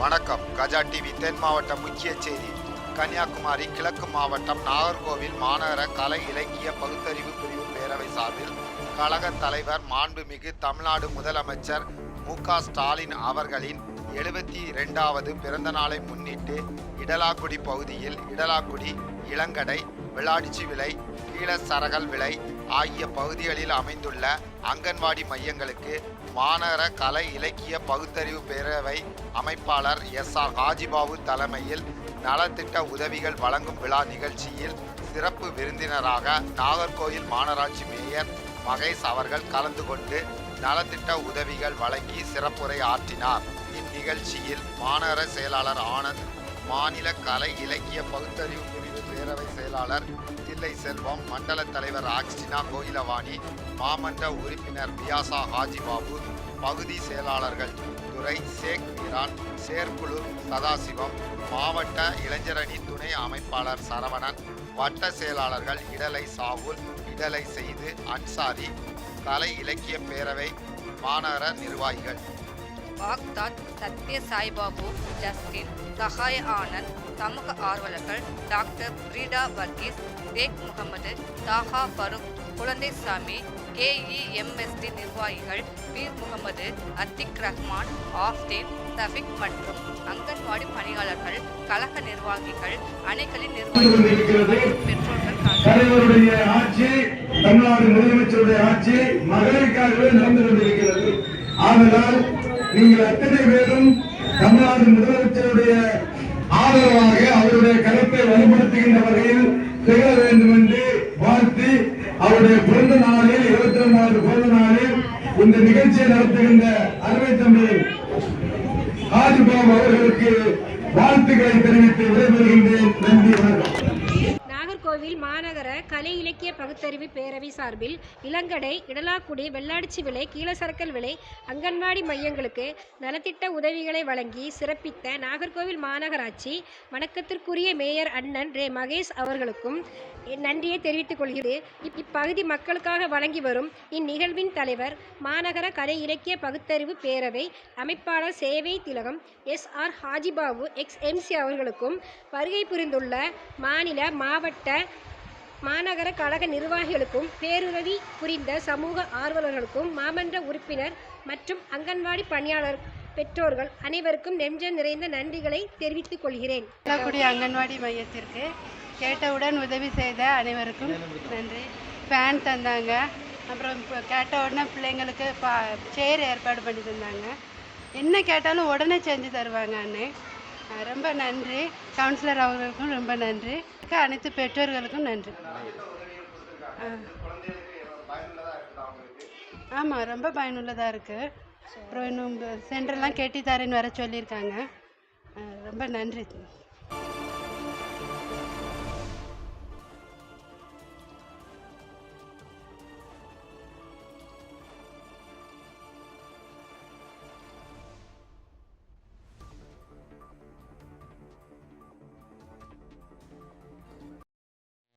வணக்கம். கஜா டிவி தென் மாவட்ட முக்கிய செய்தி. கன்னியாகுமரி கிழக்கு மாவட்டம் நாகர்கோவில் மாநகர கலை இலக்கிய பகுத்தறிவு பிரிவு பேரவை சார்பில் கழக தலைவர் மாண்புமிகு தமிழ்நாடு முதலமைச்சர் மு க ஸ்டாலின் அவர்களின் எழுபத்தி இரண்டாவது பிறந்தநாளை முன்னிட்டு இடலாக்குடி பகுதியில் இடலாக்குடி இளங்கடை விளாடிச்சி விலை கீழசரகல் விலை ஆகிய பகுதிகளில் அமைந்துள்ள அங்கன்வாடி மையங்களுக்கு மாநகர கலை இலக்கிய பகுத்தறிவு பேரவை அமைப்பாளர் எஸ். ஆர். ஹாஜிபாபு தலைமையில் நலத்திட்ட உதவிகள் வழங்கும் விழா நிகழ்ச்சியில் சிறப்பு விருந்தினராக நாகர்கோயில் மாநகராட்சி மேயர் மகேஷ் அவர்கள் கலந்து கொண்டு நலத்திட்ட உதவிகள் வழங்கி சிறப்புரை ஆற்றினார். இந்நிகழ்ச்சியில் மாநகர செயலாளர் ஆனந்த் மாநில கலை இலக்கிய பகுத்தறிவு செயலாளர் தில்லை செல்வம் மண்டல தலைவர் ஆக்ஸ்டினா கோயிலவாணி மாமன்ற உறுப்பினர் பியாசா ஹாஜிபாபு பகுதி செயலாளர்கள் துறை ஷேக் மீரான் செயற்குழு சதாசிவம் மாவட்ட இளைஞரணி துணை அமைப்பாளர் சரவணன் வட்ட செயலாளர்கள் இடலை சாவுல் இடலை செய்து அன்சாரி கலை இலக்கிய பேரவை மாநகர நிர்வாகிகள். பாக்தாத் சத்ய சாய்பாபு ஜஸ்டின் சஹாய ஆனந்த் சமூக ஆர்வலர்கள் டாக்டர் பிரீடா வர்கீஸ் தேக் முகமது தாஹா பருக் குழந்தைசாமி கேஇஎம்எஸ்டி நிர்வாகிகள் பீர் முகமது அத்திக் ரஹ்மான் ஆஃப்தீன் சஃபிக் மற்றும் அங்கன்வாடி பணியாளர்கள் கழக நிர்வாகிகள் அணைகளின் நிர்வாகிகள் பெற்றோர்கள் ஆட்சி தமிழ்நாடு முதலமைச்சருடைய ஆட்சி மகளிருக்காகவே நடந்து கொண்டிருக்கிறது. ஆனால் நீங்கள் அத்தனை பேரும் தமிழ்நாடு முதலமைச்சருடைய ஆதரவாக அவருடைய கருத்தை வலுப்படுத்துகின்ற வகையில் திகழ வேண்டும் என்று வாழ்த்தி அவருடைய பிறந்த நாளில் இருபத்தி ரெண்டாவது பிறந்த நாளில் இந்த நிகழ்ச்சியை நடத்துகின்ற அருமை தம்பி ஹாஜிபாபு அவர்களுக்கு வாழ்த்துக்களை தெரிவித்து விடைபெறுகின்றேன். நன்றி வணக்கம். கோவில் மாநகர கலை இலக்கிய பகுத்தறிவு பேரவை சார்பில் இளங்கடை இடலாக்குடி வெள்ளாடிச்சி விலை கீழசரக்கல் விலை அங்கன்வாடி மையங்களுக்கு நலத்திட்ட உதவிகளை வழங்கி சிறப்பித்த நாகர்கோவில் மாநகராட்சி வணக்கத்திற்குரிய மேயர் அண்ணன் ரே. மகேஷ் அவர்களுக்கும் நன்றியை தெரிவித்துக் கொள்கிறேன் இப்- இப்பகுதி மக்களுக்காக வழங்கி வரும் இந்நிகழ்வின் தலைவர் மாநகர கலை இலக்கிய பகுத்தறிவு பேரவை அமைப்பாளர் சேவை திலகம் S. R. Hajibabu X. MC அவர்களுக்கும் வருகை புரிந்துள்ள மாநில மாவட்ட மாநகர கழக நிர்வாகிகளுக்கும் பேருதவி புரிந்த சமூக ஆர்வலர்களுக்கும் மாமன்ற உறுப்பினர் மற்றும் அங்கன்வாடி பணியாளர் பெற்றோர்கள் அனைவருக்கும் நெஞ்சம் நிறைந்த நன்றிகளை தெரிவித்துக் கொள்கிறேன். அங்கன்வாடி மையத்திற்கு கேட்டவுடன் உதவி செய்த அனைவருக்கும் நன்றி. ஃபேன் தந்தாங்க. அப்புறம் இப்போ கேட்ட உடனே பிள்ளைங்களுக்கு பா சேர் ஏற்பாடு பண்ணி தந்தாங்க. என்ன கேட்டாலும் உடனே செஞ்சு தருவாங்க அண்ணே. ரொம்ப நன்றி. கவுன்சிலர் அவர்களுக்கும் ரொம்ப நன்றி. அனைத்து பெற்றோர்களுக்கும் நன்றி. ஆமாம் ரொம்ப பயனுள்ளதாக இருக்குது அப்புறம் இன்னும் சென்டர்லாம் கேட்டி தரேன்னு வர சொல்லியிருக்காங்க. ரொம்ப நன்றி.